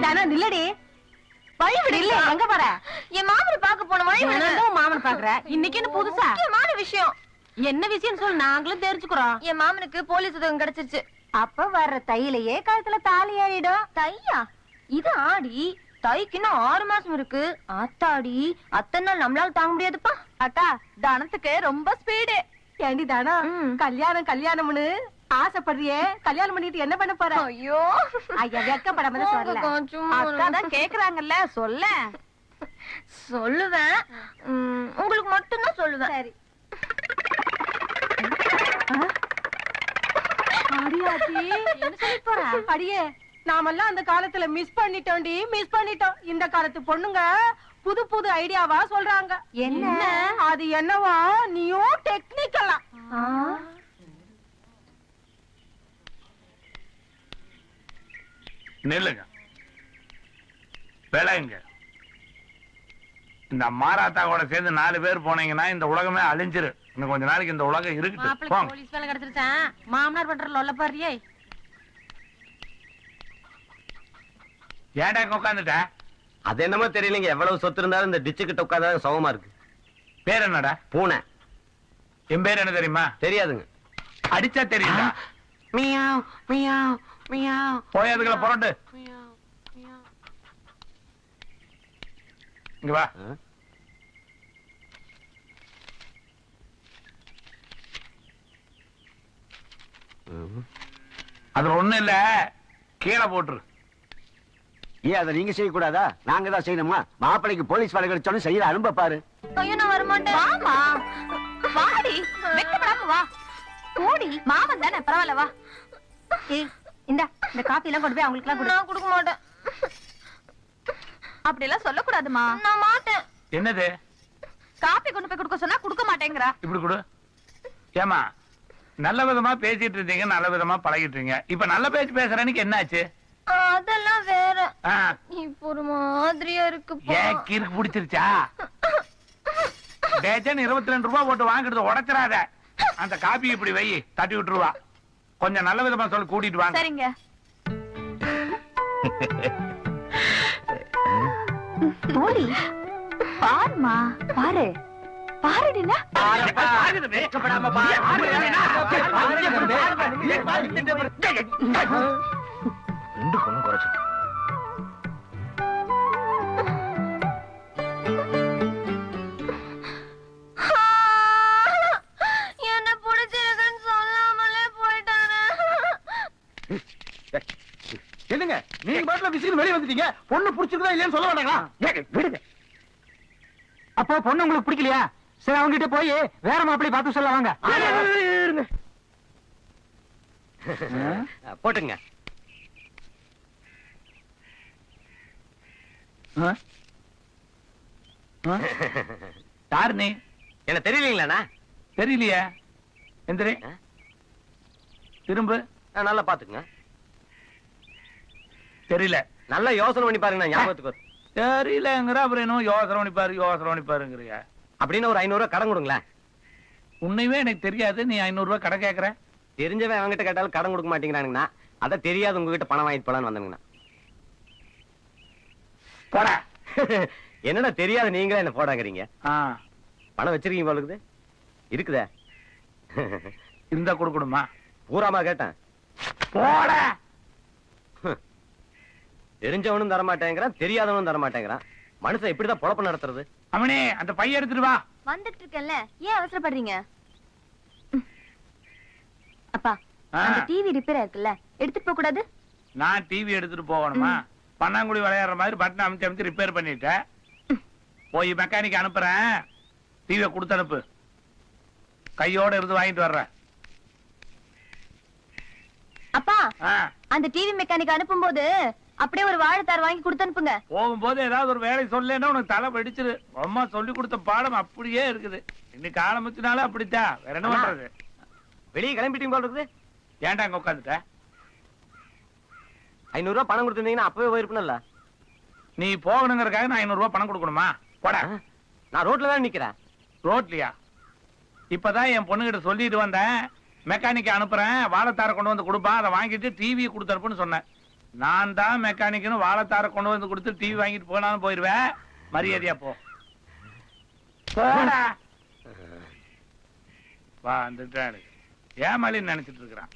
தானே நில்லடி. வழி விடு. இல்ல எங்க போற? என் மாமனை பார்க்க போன வழி விடுங்க. தினமும் மாமன் பாக்குற இன்னைக்கு என்ன புதுசா? முக்கியமான விஷயம். என்ன விஷயம் சொல்லு நாங்களும் தெரிஞ்சுக்கிறோம். என் மாமனுக்கு போலீஸ் உதவி கிடைச்சிருச்சு. அப்ப வர்ற தையிலேயே கழுத்துல தாலி ஏறிடும். தையா? இது ஆடி தைக்கு இன்னும் ஆறு மாசம் இருக்கு. ஆத்தாடி அத்தனை நாள் நம்மளால தாங்க முடியாதுப்பா. அக்கா தனத்துக்கு ரொம்ப ஸ்பீடு ஏண்டி தானம்? ம். கல்யாணம் கல்யாணம்னு. ஆசைப்படுறியே? கல்யாணம் பண்ணிட்டு என்ன பண்ண போற? ஐயோ. ஐயா வெக்கப்படாம சொல்லல. போங்கக்கா, சும்மா அக்கா தான் கேக்குறாங்கல்ல சொல்ல. சொல்லுவேன். உங்களுக்கு மட்டும்தான் சொல்லுவேன். சரி. அடியே நாமெல்லாம் அந்த காலத்துல மிஸ் பண்ணிட்டோம்டி மிஸ் பண்ணிட்டோம். இந்த காலத்து பொண்ணுங்க புது புது ஐடியாவா சொல்றாங்க. என்ன? அது என்னவா? நீயும் டெக்னிக்கலா நில்லுங்க. விளையுங்க இந்த மாராத்தா கூட சேர்ந்து நாலு பேர் போனீங்கன்னா இந்த உலகமே அழிஞ்சிரு இன்னும் கொஞ்ச நாளைக்கு இந்த உலகம் போங்க போலீஸ் வேலை கிடைச்சிருச்சான் மாமனார் பண்ற லொல்ல பாரியே இங்க உட்காந்துட்ட அது என்னமோ தெரியலங்க. எவ்வளவு சொத்து இருந்தாலும் இந்த டிச்சு கிட்ட உட்கார்ந்தா சுகமா இருக்கு. பேர் என்னடா? பூனை. என் பேர் என்ன தெரியுமா? தெரியாதுங்க. அடிச்சா தெரியுதா மியாவ் மியாவ் மியாவ். போய் அதுக்குள்ள புரண்டு இங்க வா. அதுல ஒண்ணும் இல்ல. கீழே போட்டுரு. ஏன் அதை நீங்க செய்யக்கூடாதா? நாங்க தான் செய்யணுமா? மாப்பிளைக்கு போலீஸ் வேலை கிடைச்சோன்னு செய்யற அனுப்ப பாரு. ஐயோ நான் வரமாட்டேன். வாமா. வாடி. வெக்கப்படாம வா. ஓடி மாமன் தானே? பரவாயில்ல வா. ஏய் இந்த இந்த காப்பி எல்லாம் கொண்டு போய் அவங்களுக்கு எல்லாம் கொடு. நான் கொடுக்க மாட்டேன். அப்படி எல்லாம் சொல்லக்கூடாதுமா. நான் மாட்டேன். என்னது? காப்பி கொண்டு போய் கொடுக்க சொன்னா கொடுக்க மாட்டேங்கிறா. இப்படி கொடு. ஏமா நல்ல விதமா பேசிட்டு இருந்தீங்க நல்ல விதமா பழகிட்டு இருக்கீங்க இப்ப நல்ல பேச்சு பேசுறேன்னு என்னாச்சு? அதெல்லாம் வேற. ஆ, இப்ப ஒரு மாதிரியா இருக்குப்பா. ஏன் கீருக்கு பிடிச்சிருச்சா? டேஜன் இருபத்தி ரெண்டு ரூபாய் போட்டு வாங்குறது உடைச்சிடாத. அந்த காப்பி இப்படி வை தட்டி விட்டுருவா. கொஞ்சம் நல்ல விதமா சொல்லி கூட்டிட்டு வாங்க. சரிங்க. போடி பாருமா பாரு. பாருடினா ரெண்டு பொண்ணு குறைச்சு நீங்க பாட்டுல விசிறு வெளியே வந்துட்டீங்க. பொண்ணு பிடிச்சிருக்கா இல்லையான்னு சொல்ல வேண்டாங்களா விடுங்க. அப்போ பொண்ணு உங்களுக்கு பிடிக்கலையா? சரி அவங்க கிட்ட போய் வேற மாப்பிள்ளை பார்த்து சொல்ல வாங்க. போட்டுங்க. ஆ? ஆ? யாரு நீ என்ன தெரியலீங்களாண்ணா? தெரியலையே. எந்திரி? திரும்ப. நல்லா பாத்துக்குங்க தெரியல. நல்லா யோசனை பண்ணி பாருங்க ஞாபகத்துக்கு. தெரியலங்கிற அப்புறம் என்ன யோசனை பண்ணி பாரு யோசனை பண்ணி பாருங்கிறிய. அப்படின்னு ஒரு ஐநூறு ரூபாய் கடன் கொடுங்களேன். உன்னையவே எனக்கு தெரியாது நீ ஐநூறு ரூபாய் கடை கேக்குற. தெரிஞ்சவன் அவன்கிட்ட கேட்டாலும் கடன் கொடுக்க மாட்டேங்கிறானுங்கண்ணா. அதை தெரியாது உங்ககிட்ட பணம் வாங்கிட்டு போலான்னு வந்தேங்கண்ணா போட. என்னடா தெரியாது நீங்களே என்ன போடாங்கிறீங்க? பணம் வச்சிருக்கீங்க போல இருக்குது. இருக்குதே. இருந்தா கொடுக்கணுமா? பூராமா கேட்டேன். போட. தெரிஞ்சவனும் தர மாட்டேங்கிறான் தெரியாதவனும் தர மாட்டேங்கிறான் மனுஷன் இப்படிதான் பொழப்பு நடத்துறது. அவனே அந்த பைய எடுத்துட்டு வா. வந்துட்டு இருக்கேன்ல ஏன் அவசரப்படுறீங்க? அப்பா. அந்த டிவி ரிப்பேர் இருக்குல்ல எடுத்துட்டு போக கூடாது? நான் டிவி எடுத்துட்டு போகணுமா? பன்னாங்குடி விளையாடுற மாதிரி பட்டன் அமைச்சு அமைச்சு ரிப்பேர் பண்ணிட்டேன் போய் மெக்கானிக் அனுப்புறேன். டிவியை கொடுத்து அனுப்பு. கையோட இருந்து வாங்கிட்டு வர்றேன் அப்பா அந்த டிவி மெக்கானிக் அனுப்பும்போது அப்படியே ஒரு வாழைத்தார் வாங்கி கொடுத்து அனுப்புங்க. போகும்போது ஏதாவது ஒரு வேலை சொல்லேன்னா உனக்கு தலை வெடிச்சிரு. அம்மா சொல்லி கொடுத்த பாடம் அப்படியே இருக்குது. இன்னைக்கு ஆரம்பிச்சனால அப்படித்தான் வேற என்ன. பண்றது? வெளியே கிளம்பிட்டீங்க போல இருக்குது. ஏன்டா அங்க உட்காந்துட்ட? ஐநூறு ரூபாய் பணம் கொடுத்துருந்தீங்கன்னா அப்பவே போயிருப்பேன்ல நீ போகணுங்கிறதுக்காக நான் ஐநூறு ரூபாய் பணம் கொடுக்கணுமா? போடா. நான் ரோட்ல தான் நிக்கிறேன். ரோட்லயா? இப்பதான் என் பொண்ணுகிட்ட சொல்லிட்டு வந்தேன். மெக்கானிக் அனுப்புறேன். வாழைத்தார கொண்டு வந்து கொடுப்பான் அதை வாங்கிட்டு டிவியை கொடுத்தனுப்புன்னு சொன்னேன். நான் தான் மெக்கானிக்னு வாழைத்தார கொண்டு வந்து கொடுத்து டிவி வாங்கிட்டு போனாலும் போயிருவேன். மரியாதையா போ. போடா. வா வந்துட்டாரு நினைச்சிட்டு இருக்கிறான்?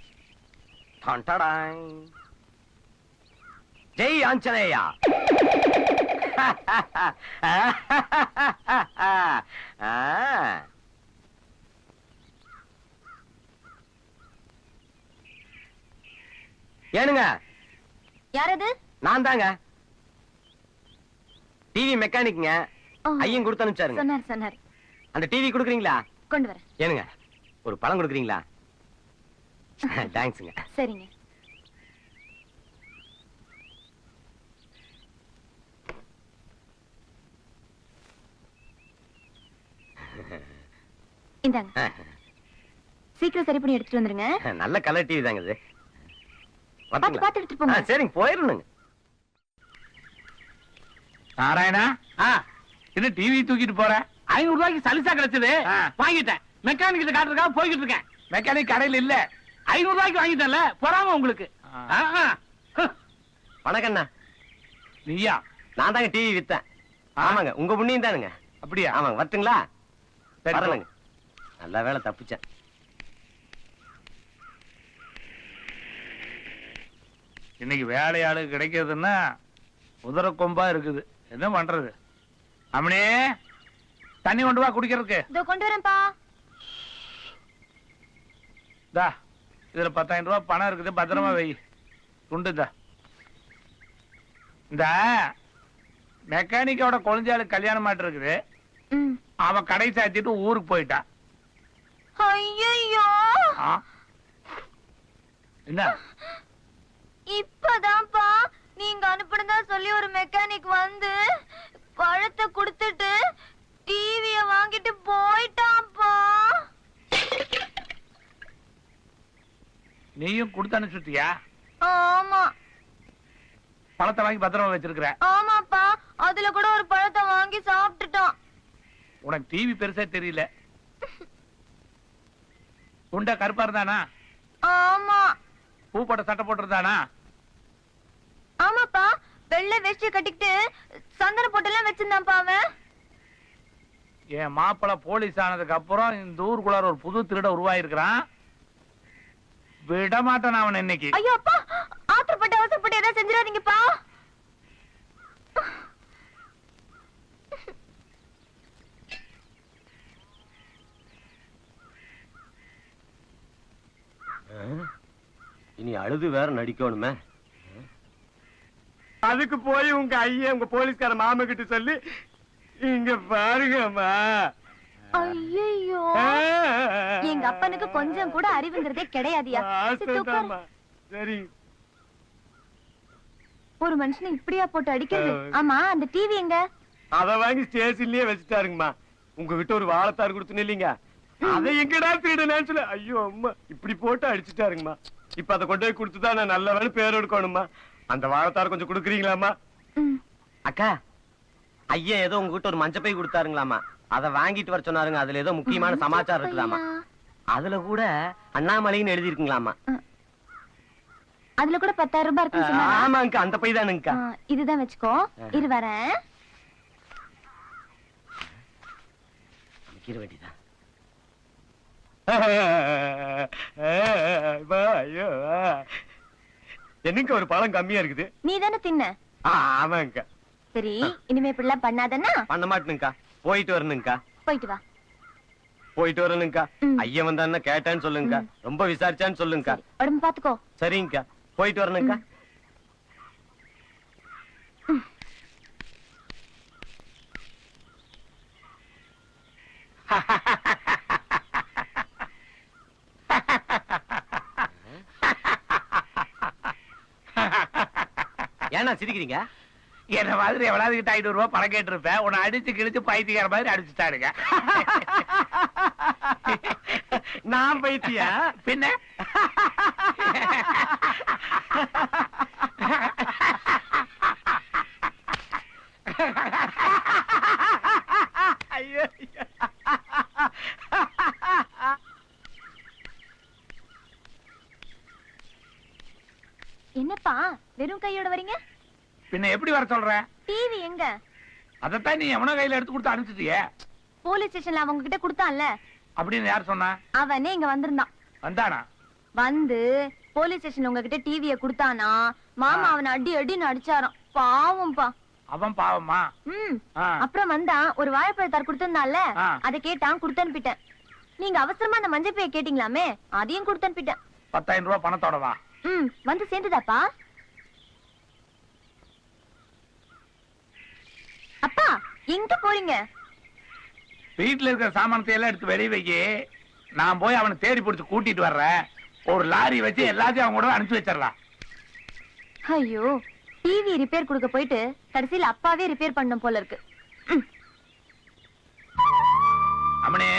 ஜெய் ஆஞ்சனேயா ஏனுங்க? யார் அது நான் தாங்க டிவி மெக்கானிக்ங்க ஐயன் கொடுத்து அனுப்பிச்சாருங்க. சொன்னார் சொன்னார். அந்த டிவி கொடுக்குறீங்களா? கொண்டு வரேன். ஏனுங்க ஒரு பழம் கொடுக்குறீங்களா? தேங்க்ஸுங்க சரிங்க. இந்தாங்க. சீக்கிரம் சரி பண்ணி எடுத்துட்டு வந்துருங்க. நல்ல கலர் டிவி தாங்க இது. பார்த்து? பார்த்து எடுத்துட்டு ஆ, போங்க சரிங்க போயிடணுங்க நாராயணா? இது டிவி தூக்கிட்டு போற? ஐநூறு ரூபாய்க்கு சலிசா கிடைச்சது. ஆ. வாங்கிட்டேன். மெக்கானிக் கிட்ட காட்டுறதுக்காக போய்கிட்டு இருக்கேன். மெக்கானிக் கடையில் இல்ல. ஐநூறு ரூபாய்க்கு வாங்கிட்டேன்ல பொறாம உங்களுக்கு. ஆ. ஆ, ஆ. வணக்கண்ணா நீயா? நான் தாங்க டிவி வித்தேன். ஆமாங்க உங்க புண்ணியம் தானுங்க. அப்படியா? ஆமாங்க வரட்டுங்களா? நல்ல வேலை தப்பிச்சேன். இன்னைக்கு வேலையாளு கிடைக்கிறதுன்னா உதர கொம்பா இருக்குது. என்ன பண்றது? அம்மனே தண்ணி கொண்டு வா குடிக்கிறதுக்கு. இதோ கொண்டு வரேன்ப்பா. தா இதுல பத்தாயிரம் ரூபாய் பணம் இருக்குது பத்திரமா வை. துண்டுதா இந்த மெக்கானிக்கோட குழந்தையாளுக்கு கல்யாணம் மாட்டு இருக்குது. ம். அவன் கடை சாத்திட்டு ஊருக்கு ஆ? என்ன? இப்பதான்ப்பா. நீங்க அனுப்புனதா சொல்லி ஒரு மெக்கானிக் வந்து பழத்தை கொடுத்துட்டு டிவிய வாங்கிட்டு போயிட்டான்ப்பா. நீயும் கொடுத்து அனுப்பிச்சுட்டியா? ஆமா. பணத்தை வாங்கி பத்திரமா வச்சிருக்கிற? ஆமாப்பா. அதுல கூட ஒரு பழத்தை வாங்கி சாப்பிட்டுட்டான். உனக்கு டிவி பெருசா தெரியல. உண்டா கருப்பா இருந்தானா? ஆமா. பூ போட்ட சட்டை போட்டிருந்தானா? ஆமாப்பா வெள்ளை வேஷ்டி கட்டிக்கிட்டு சந்தன போட்டெல்லாம் வச்சிருந்தான்ப்பா அவன். என் மாப்பிளை போலீஸ் ஆனதுக்கு அப்புறம் இந்த ஊருக்குள்ளார ஒரு புது திருட உருவாயிருக்கிறான். விட மாட்டான் அவன் இன்னைக்கு. ஐயோ அப்பா ஆத்திரப்பட்டு அவசரப்பட்டு ஏதாவது செஞ்சிடாதீங்கப்பா. இனி அழுது வேற நடிக்கணுமே. அதுக்கு போய் உங்க ஐயா உங்க போலீஸ்கார மாமா கிட்ட சொல்லி இங்க பாருங்கம்மா. ஐயோ எங்க அப்பனுக்கு கொஞ்சம் கூட அறிவுங்கிறதே கிடையாதியா. சரி. ஒரு மனுஷனை இப்படியா போட்டு அடிக்கிறது? ஆமா அந்த டிவி எங்க? அத வாங்கி ஸ்டேஷன்லயே வச்சுட்டாருங்கம்மா. உங்ககிட்ட ஒரு வாழைத்தார் கொடுத்துன்னு இல்லீங்க. அதை எங்கடா திருடனேன்னு சொல்லி ஐயோ அம்மா. இப்படி போட்டு அடிச்சுட்டாருங்கம்மா. இப்ப அதை கொண்டு போய் கொடுத்துதான் நான் நல்ல வேலை பேர் எடுக்கணும்மா. அந்த வாழைத்தார் கொஞ்சம் கொடுக்குறீங்களாம்மா? ம். அக்கா ஐயா ஏதோ உங்ககிட்ட ஒரு மஞ்சள் பை கொடுத்தாருங்களாமா அதை வாங்கிட்டு வர சொன்னாருங்க. அதுல ஏதோ முக்கியமான சமாச்சாரம் இருக்குதாமா அதுல கூட அண்ணாமலைன்னு எழுதி இருக்குங்களாமா அதுல கூட பத்தாயிரம் ரூபாய் இருக்குன்னு சொன்னாரா? ஆமாங்கக்கா அந்த பை தானுங்கக்கா. இதுதான் வச்சுக்கோ. இரு வரேன். வேண்டியதான் அம்மா, ஐயோ என்னங்க ஒரு பழம் கம்மியா இருக்குது? நீ தானே தின்ன? ஆ, ஆமாங்கக்கா சரி இனிமே இப்படிலாம் பண்ணாதன்னா? பண்ண மாட்டேனுங்கக்கா. போயிட்டு வரணுங்கக்கா. போயிட்டு வா. போயிட்டு வரணுங்கக்கா. ம். ஐயன் வந்தான்னா கேட்டான்னு சொல்லுங்கக்கா. ரொம்ப விசாரிச்சான்னு சொல்லுங்கக்கா. சரி, உடம்பு பாத்துக்கோ சரிங்கக்கா. போயிட்டு வரணுங்கக்கா. ஏன்னா சிரிக்கிறீங்க? என்ன மாதிரி எவ்வளவு கிட்ட ஐநூறு ரூபாய் பணம் கேட்டிருப்பேன். உன்னை அடிச்சு கிழிச்சு பைத்தியக்கார மாதிரி அடிச்சுட்டாருங்க நான் பைத்தியா பின்ன? ஐயோ. என்னப்பா வெறும் கையோட வரீங்க? பின்ன எப்படி வர சொல்ற? டிவி எங்க? அதைத்தான் நீ எவனோ கையில எடுத்து கொடுத்து அனுப்பிச்சிட்டியே. போலீஸ் ஸ்டேஷன்ல அவங்க கிட்ட கொடுத்தான்ல. அப்படின்னு யார் சொன்னா? அவனே இங்க வந்திருந்தான். வந்தானா? வந்து போலீஸ் ஸ்டேஷன்ல உங்ககிட்ட டிவிய கொடுத்தானா மாமா அவனை அடி அடின்னு அடிச்சாராம். பாவம்பா. அவன் பாவமா? ம். அப்புறம் வந்தான் ஒரு வாழைப்பழத்தார் கொடுத்திருந்தான்ல ஆ. அதை கேட்டான் கொடுத்து அனுப்பிட்டேன் நீங்க அவசரமா அந்த மஞ்சள் பைய கேட்டீங்களாமே அதையும் கொடுத்து அனுப்பிட்டேன் பத்தாயிரம் ரூபாய் பணத்தோட வா ம் வந்து சேர்ந்துதாப்பா. அப்பா எங்க போறீங்க? வீட்டுல இருக்கிற சாமானத்தை எல்லாம் எடுத்து வெளியே வைக்கி நான் போய் அவனை தேடி பிடிச்சு கூட்டிட்டு வர்றேன். ஒரு லாரி வச்சு எல்லாத்தையும் அவங்க கூட அனுப்பிச்சு வச்சிடலாம். ஐயோ டிவி ரிப்பேர் கொடுக்க போயிட்டு கடைசியில அப்பாவே ரிப்பேர் பண்ணும் போல இருக்கு. அவனே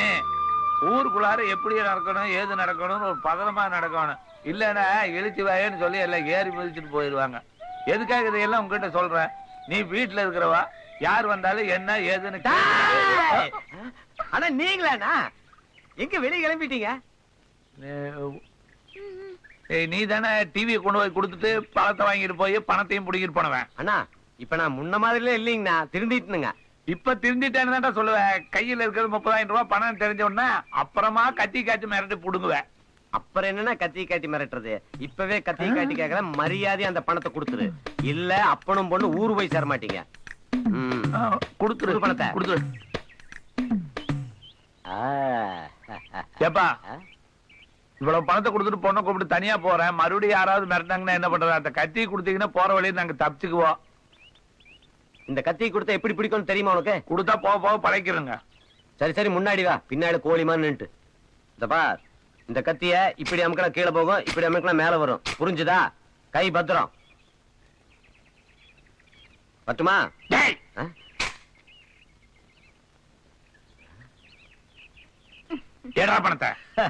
ஊருக்குள்ளார எப்படி நடக்கணும் ஏது நடக்கணும்னு ஒரு பதனமா நடக்கணும். இல்லன்னா இழுச்சி வாயன்னு சொல்லி எல்லாம் ஏறி மிதிச்சுட்டு போயிடுவாங்க. எதுக்காக இதையெல்லாம் உங்ககிட்ட சொல்றேன்? நீ வீட்டுல இருக்கிறவா? யார் வந்தாலும் என்ன ஏதுன்னு! கேட்டு- ஆனா நீங்களாண்ணா எங்க வெளிய கிளம்பிட்டீங்க? நீ தானே டிவியை கொண்டு போய் கொடுத்துட்டு பழத்தை வாங்கிட்டு போய் பணத்தையும் பிடிக்கிட்டு போனவன். அண்ணா இப்ப நான் முன்ன மாதிரில இல்லைங்கண்ணா திருந்திட்டுனுங்க. இப்ப திருந்திட்டேன்னு தான் சொல்லுவேன். கையில இருக்கிறது முப்பதாயிரம் ரூபாய் பணம் தெரிஞ்ச உடனே அப்புறமா கத்தி காய்ச்சி மிரட்டி புடுங்குவேன். அப்புறம் என்னன்னா கத்தி காட்டி மிரட்டுறது? இப்பவே கத்தி காட்டி கேக்குற மரியாதை அந்த பணத்தை கொடுத்துரு. இல்ல அப்பனும் பொண்ணு ஊரு போய் சேர மாட்டீங்க கொடுத்துரு. கொடு பணத்தை. கொடுத்துரு. ஏப்பா? இவ்வளவு பணத்தை கொடுத்துட்டு பொண்ணை கூப்பிட்டு தனியா போறேன். மறுபடியும் யாராவது மிரட்டாங்கன்னா என்ன பண்றது? அந்த கத்தி கொடுத்தீங்கன்னா போற வழியை நாங்க தப்பிச்சுக்குவோம் இந்த கத்தி கொடுத்தா எப்படி பிடிக்கும்னு தெரியுமா உனக்கு? கொடுத்தா போக போக பழைக்கிறோங்க சரி சரி முன்னாடி வா. பின்னாடி கோழி மாதிரி நின்னுட்டு. இந்த பார் இந்த கத்திய இப்படி அமுக்கலாம் கீழே போகும் இப்படி அமுக்கலாம் மேல வரும். புரிஞ்சுதா? கை பத்திரம். பட்டுமா டேய் ஆ? ஏடா பணத்தை.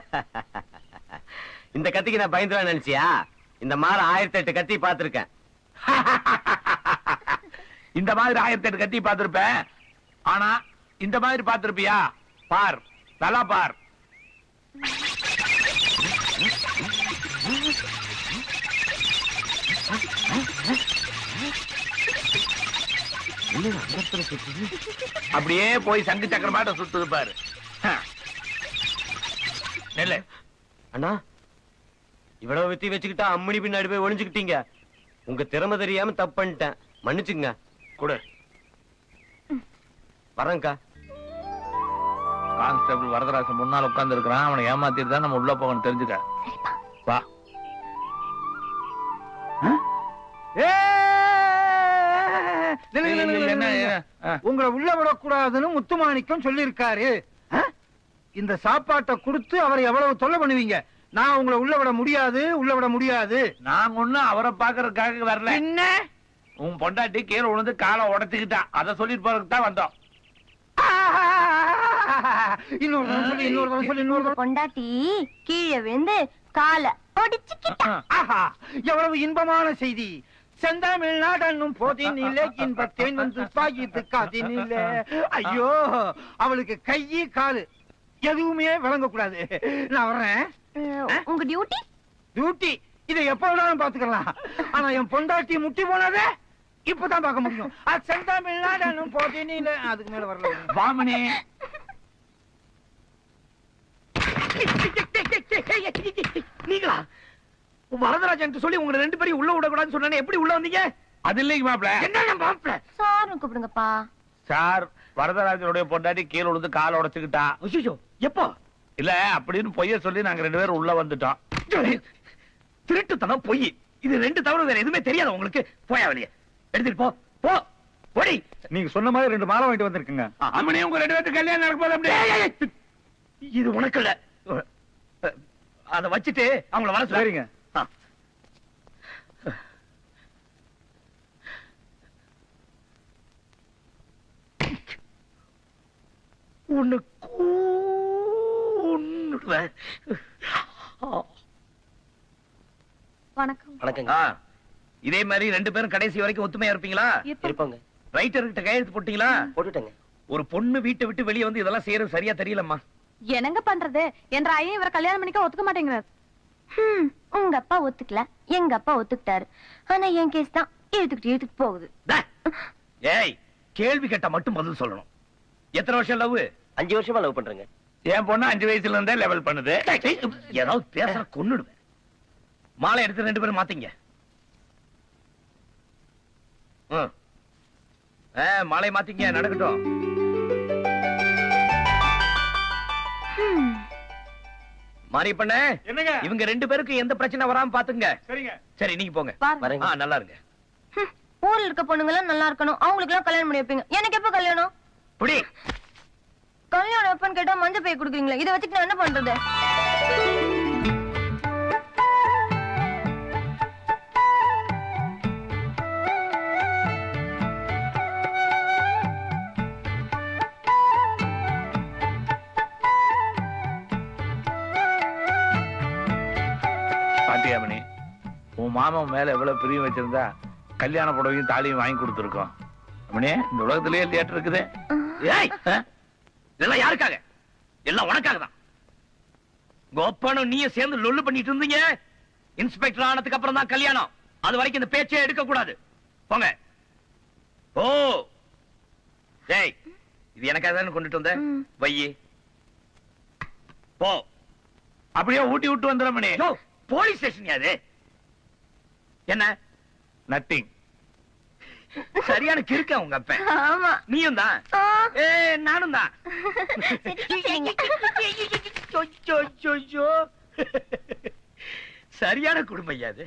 இந்த கத்திக்கு நான் பயந்துருவேன் நினைச்சியா? இந்த மாதிரி ஆயிரத்தி எட்டு கத்தி பார்த்திருக்கேன். இந்த மாதிரி ஆயிரத்தி எட்டு கத்தி பார்த்திருப்பேன். ஆனா இந்த மாதிரி பார்த்திருப்பியா? பார் நல்லா பார். அப்படியே போய் சங்கு சக்கரமாட்ட சுத்துது பாரு. ஹ. நெல்லு அண்ணா இவ்வளவு வித்தி வச்சுக்கிட்டா அம்மணி பின்னாடி போய் ஒளிஞ்சுக்கிட்டீங்க. உங்க திறமை தெரியாம தப்பு பண்ணிட்டேன். மன்னிச்சுங்க. கொடு. வரேன்க்கா. கான்ஸ்டபிள் வரதராசன் முன்னால் உட்கார்ந்து இருக்கிறான் அவனை ஏமாத்திட்டு தான் நம்ம உள்ள போகணும் தெரிஞ்சுக்க. வா. உங்களை உள்ள விடக்கூடாதுன்னு முத்துமாணிக்கம் சொல்லியிருக்காரு? இந்த சாப்பாட்டை கொடுத்து அவரை எவ்வளவு தொல்லை பண்ணுவீங்க? நான் உங்களை உள்ள விட முடியாது உள்ள விட முடியாது. நாங்க ஒண்ணும் அவரை பாக்குறதுக்காக வரல. என்ன உன் பொண்டாட்டி கீழே விழுந்து காலை உடைச்சுக்கிட்டா. அதை சொல்லிட்டு போறதுக்கு தான் வந்தோம். பொண்டாட்டி கீழே விழுந்து காலை எவ்வளவு இன்பமான செய்தி. செந்தமிழ் நாடன்னும் போதினிலே இன்பத்தேன் வந்து பாயித்து காதினிலே ஐயோ! அவளுக்கு கையி காலு. எதுவுமே விளங்கக்கூடாது. நான் வர்றேன். உங்க டியூட்டி டியூட்டி இதை எப்ப வேணாலும் பாத்துக்கலாம் ஆனா என் பொண்டாட்டி முட்டி போனதே? இப்பதான் பார்க்க முடியும். அது செந்தமிழ் நாடன்னும் போதினிலே. அதுக்கு மேல வரல. வாமனி. நீங்களா? வரதராஜன் சொல்லி உங்க ரெண்டு பேரையும் உள்ள விடக்கூடாதுன்னு சொன்னேன். எப்படி உள்ள வந்தீங்க? அது இல்லைங்க மாப்பிள. என்ன மாப்பிள்ள சார்னு கூப்பிடுங்கப்பா. சார் வரதராஜனுடைய பொண்டாட்டி கீழே விழுந்து காலை உடைச்சுக்கிட்டா. எப்போ? இல்ல அப்படின்னு பொய்ய சொல்லி நாங்க ரெண்டு பேரும் உள்ள வந்துட்டோம். திருட்டுத்தனம் பொய். இது ரெண்டு தவிர வேற எதுவுமே தெரியாது உங்களுக்கு. போயா வெளியே. எடுத்துட்டு போ. போ. போடி நீங்க சொன்ன மாதிரி ரெண்டு மாலை வாங்கிட்டு வந்திருக்குங்க. அம்மனி உங்க ரெண்டு பேருக்கு கல்யாணம் நடக்க போது அப்படியே இது உனக்கு இல்ல. அத வச்சுட்டு அவங்கள வர சொல்லு. சரிங்க. ஆ. உன்னை கொன்னுடுவேன். வணக்கம். வணக்கங்க. இதே மாதிரி ரெண்டு பேரும் கடைசி வரைக்கும் ஒத்துமையா இருப்பீங்களா? இருப்பாங்க. ரைட்டர் கிட்ட கையெழுத்து போட்டீங்களா? போட்டுட்டேங்க. ஒரு பொண்ணு வீட்டை விட்டு வெளியே வந்து இதெல்லாம் செய்யறது சரியா தெரியலம்மா. என்னங்க பண்றது? என்ற ஐயன் இவரை கல்யாணம் பண்ணிக்க ஒத்துக்க மாட்டேங்கிறார். உங்க அப்பா ஒத்துக்கல. எங்க அப்பா ஒத்துக்கிட்டாரு. ஆனா என் கேஸ் தான் இழுத்துக்கிட்டு இழுத்துட்டு போகுது. ஏய் கேள்வி கேட்டா மட்டும் பதில் சொல்லணும். எத்தனை வருஷம் லவ் அஞ்சு வருஷமா லவ் பண்றேங்க. என் பொண்ணு அஞ்சு வயசுல இருந்தே லெவல் பண்ணுது. ஏதாவது பேசுற கொன்னுடுவேன். மாலை எடுத்து ரெண்டு பேரும் மாத்தீங்க. மாலை மாத்திங்க நடக்கட்டும். மாறி பண்ண என்னங்க? இவங்க ரெண்டு பேருக்கு எந்த பிரச்சனை வராம பாத்துங்க. சரிங்க. சரி நீங்க போங்க. நல்லா இருங்க. ஹம், ஊர்ல இருக்க பொண்ணுங்க எல்லாம் நல்லா இருக்கணும். அவங்களுக்கு எல்லாம் கல்யாணம் பண்ணி வைப்பீங்க. எனக்கு எப்ப கல்யாணம்? புடி. கல்யாணம் எப்பன்னு கேட்டா மஞ்சள் பை குடுக்குறீங்களா இதை வச்சுட்டு நான் என்ன பண்றது? பாத்தியா மணி உன் மாமன் மேல எவ்வளவு பிரியம் வச்சிருந்தா கல்யாண புடவையும் தாலியும் வாங்கி கொடுத்துருக்கோம். மணி இந்த உலகத்திலேயே தியேட்டர் இருக்குது. ஏய்? இதெல்லாம் யாருக்காக? எல்லாம் உனக்காக தான் கோப்பானும் நீயும் சேர்ந்து லொல்லு பண்ணிட்டு இருந்தீங்க. இன்ஸ்பெக்டர் ஆனதுக்கு அப்புறம் தான் கல்யாணம். அது வரைக்கும் இந்த பேச்சே எடுக்க கூடாது போங்க. ஓ. டேய் இது எனக்காக தானே கொண்டுட்டு வந்த. வையி. போ. அப்படியே ஊட்டி விட்டு வந்துட மணி. போலீஸ் ஸ்டேஷன் அது என்ன? நத்திங். சரியான கிறுக்க உங்க அப்ப ஆமா. நீயும் தான் நானும் தான் சரியான குடும்பம் ஐயா அது?